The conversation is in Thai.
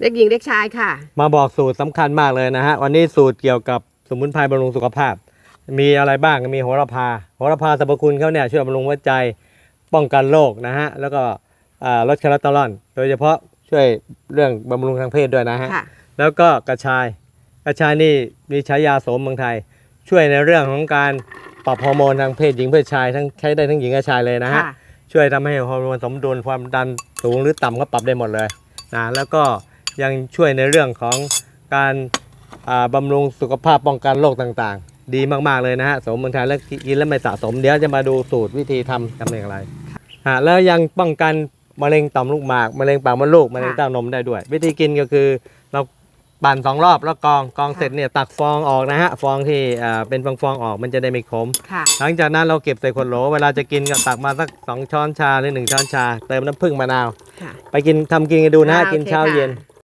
เด็กหญิงเด็กชายค่ะ มาบอกสูตรสำคัญมากเลยนะฮะ วันนี้สูตรเกี่ยวกับสมุนไพรบำรุงสุขภาพ มีอะไรบ้างมีโหระพาโหระพาสรรพคุณเขาเนี่ยช่วยบำรุงหัวใจป้องกันโรคนะฮะ แล้วก็อ่าลดคอเลสเตอรอลโดยเฉพาะช่วยเรื่องบำรุงทางเพศด้วยนะฮะ ค่ะ แล้วก็กระชาย กระชายนี่มีฉายาโสมเมืองไทย ช่วยในเรื่องของการปรับฮอร์โมนทางเพศหญิงเพศชายทั้งใช้ได้ทั้งหญิงและชายเลยนะฮะค่ะช่วยทำให้ฮอร์โมนสมดุลความดันสูงหรือต่ำก็ปรับได้หมดเลยนะแล้วก็ ยังช่วยในเรื่องของการอ่าบำรุงสุขภาพป้องกันโรคต่างๆ ดีมากๆเลยนะฮะสมเมืองไทยแล้วกินแล้วไม่สะสมเดี๋ยวจะมาดูสูตรวิธีทำทำอย่างไรฮะแล้วยังป้องกันมะเร็งต่อมลูกหมากมะเร็งปากมดลูกมะเร็งเต้านมได้ด้วย วิธีกินก็คือเราปั่นสองรอบแล้วกรองกรองเสร็จเนี่ยตักฟองออกนะฮะฟองที่อ่าเป็นฟองๆออกมันจะได้ไม่ขมค่ะหลังจากนั้นเราเก็บใส่ขวดโหลเวลาจะกินก็ตักมาสัก2ช้อนชาหรือ1ช้อนชาเติมน้ำผึ้งมะนาวค่ะไปกินทำกินกันดูนะอ่ากินโอเคเช้าค่ะเย็น